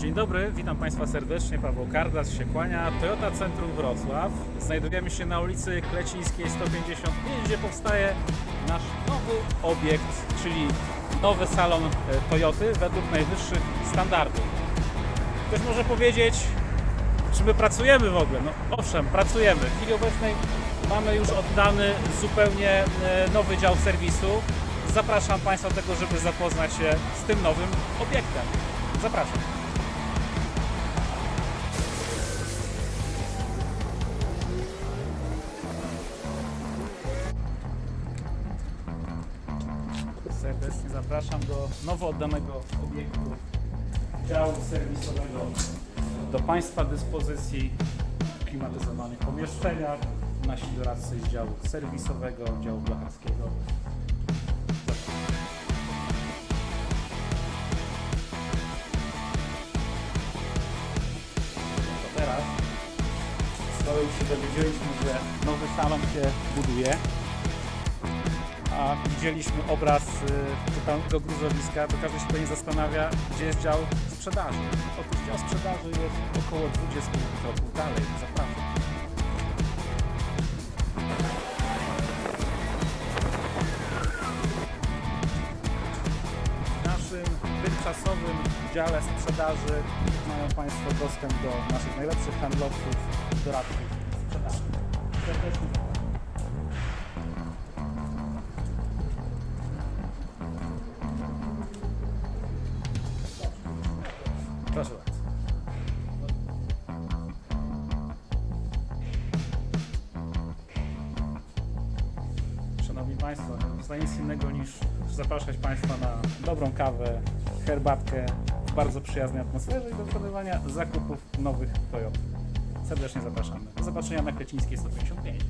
Dzień dobry, witam Państwa serdecznie. Paweł Kardas się kłania. Toyota Centrum Wrocław. Znajdujemy się na ulicy Klecińskiej 155, gdzie powstaje nasz nowy obiekt, czyli nowy salon e, Toyoty według najwyższych standardów. Ktoś może powiedzieć, czy my pracujemy w ogóle? No owszem, pracujemy. W chwili obecnej mamy już oddany zupełnie e, nowy dział serwisu. Zapraszam Państwa do tego, żeby zapoznać się z tym nowym obiektem. Zapraszam. Serdecznie zapraszam do nowo oddanego obiektu działu serwisowego do Państwa dyspozycji w klimatyzowanych pomieszczeniach. Nasi doradcy z działu serwisowego, działu blacharskiego. Teraz już się dowiedzieliśmy, że nowy salon się buduje, a widzieliśmy obraz y, totalnego gruzowiska, to każdy się pewnie zastanawia, gdzie jest dział sprzedaży. Otóż dział sprzedaży jest około 20 kroków dalej. Zapraszam. W naszym tymczasowym dziale sprzedaży mają Państwo dostęp do naszych najlepszych handlowców, doradców sprzedaży. Serdecznie Proszę bardzo. Szanowni Państwo, nie nic innego niż zapraszać Państwa na dobrą kawę, herbatkę w bardzo przyjaznej atmosferze i do dokonywania zakupów nowych Toyota. Serdecznie zapraszamy. Do zobaczenia na Krecińskiej 155.